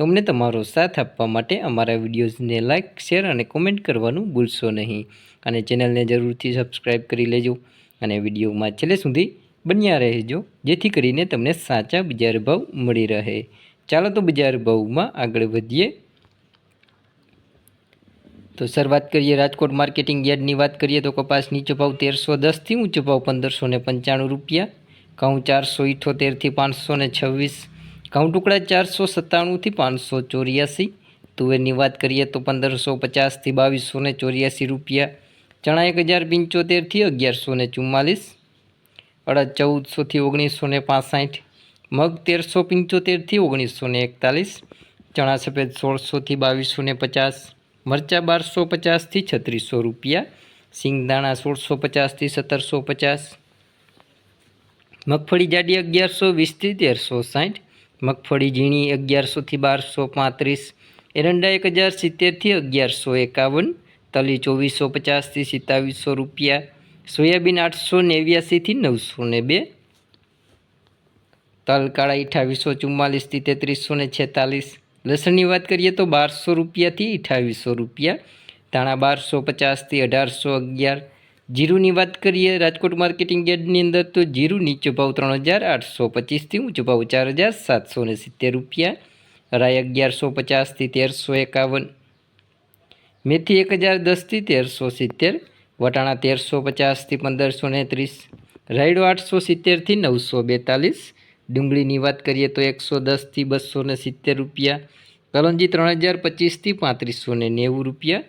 તો અમને તમારો સાથ આપવા માટે અમારા વિડીયોઝને લાઇક, શેર અને કોમેન્ટ કરવાનું ભૂલશો નહીં. અને ચેનલને જરૂરથી સબસ્ક્રાઈબ કરી લેજો અને વિડીયોમાં છેલ્લે સુધી બન્યા રહેજો, જેથી કરીને તમને સાચા બજાર ભાવ મળી રહે. ચાલો તો બજાર ભાવમાં આગળ વધીએ. તો શરૂઆત કરીએ રાજકોટ માર્કેટિંગ યાર્ડની વાત કરીએ તો કપાસ નીચો ભાવ તેરસો દસથી ઊંચો ભાવ પંદરસો ને પંચાણું રૂપિયા, ઘઉં ચારસો ઇઠોતેરથી પાંચસો ને છવ્વીસ ઘઉં ટુકડા ચારસો સત્તાણુંથી પાંચસો ચોર્યાસી. તુવેરની વાત કરીએ તો પંદરસો પચાસથી બાવીસો ને ચોર્યાસી રૂપિયા. ચણા એક હજાર પંચોતેરથી અગિયારસો ને ચુમ્માલીસ. અડદ ચૌદસોથી ઓગણીસો ને પાસઠ. મગ તેરસો પંચોતેરથી ઓગણીસો ને એકતાલીસ. ચણા સફેદ સોળસોથી બાવીસો ને પચાસ. મરચાં બારસો પચાસથી છત્રીસો રૂપિયા. સિંગદાણા સોળસો પચાસથી સત્તરસો પચાસ. મગફળી જાડી અગિયારસો વીસથી તેરસો સાઠ. મગફળી ઝીણી અગિયારસોથી બારસો પાંત્રીસ, એરંડા એક હજાર સિત્તેરથી અગિયારસો એકાવન, તલી ચોવીસો પચાસથી સિત્તાવીસો રૂપિયા, સોયાબીન આઠસો નેવ્યાસીથી નવસો ને બે, તલ કાળા અઠાવીસો ચુમ્માલીસથી તેત્રીસો ને છેતાલીસ, લસણની વાત કરીએ તો બારસો રૂપિયાથી અઠાવીસો રૂપિયા, ધાણા બારસો પચાસથી અઢારસો અગિયાર જીરુની વાત કરીએ, રાજકોટ માર્કેટિંગ યાર્ડની અંદર તો જીરું નીચો ભાવ ત્રણ હજાર આઠસો પચીસથી ઊંચો ભાવ ચાર હજાર સાતસો ને સિત્તેર રૂપિયા, રાય અગિયારસો પચાસથી તેરસો એકાવન, મેથી એક હજાર દસથી તેરસો સિત્તેર, વટાણા તેરસો પચાસથી પંદરસો ને ત્રીસ, રાયડો આઠસો સિત્તેરથી નવસો બેતાલીસ, ડુંગળીની વાત કરીએ તો એકસો દસથી બસો ને સિત્તેર રૂપિયા, કલંજી ત્રણ હજાર પચીસથી પાંત્રીસો ને નેવું રૂપિયા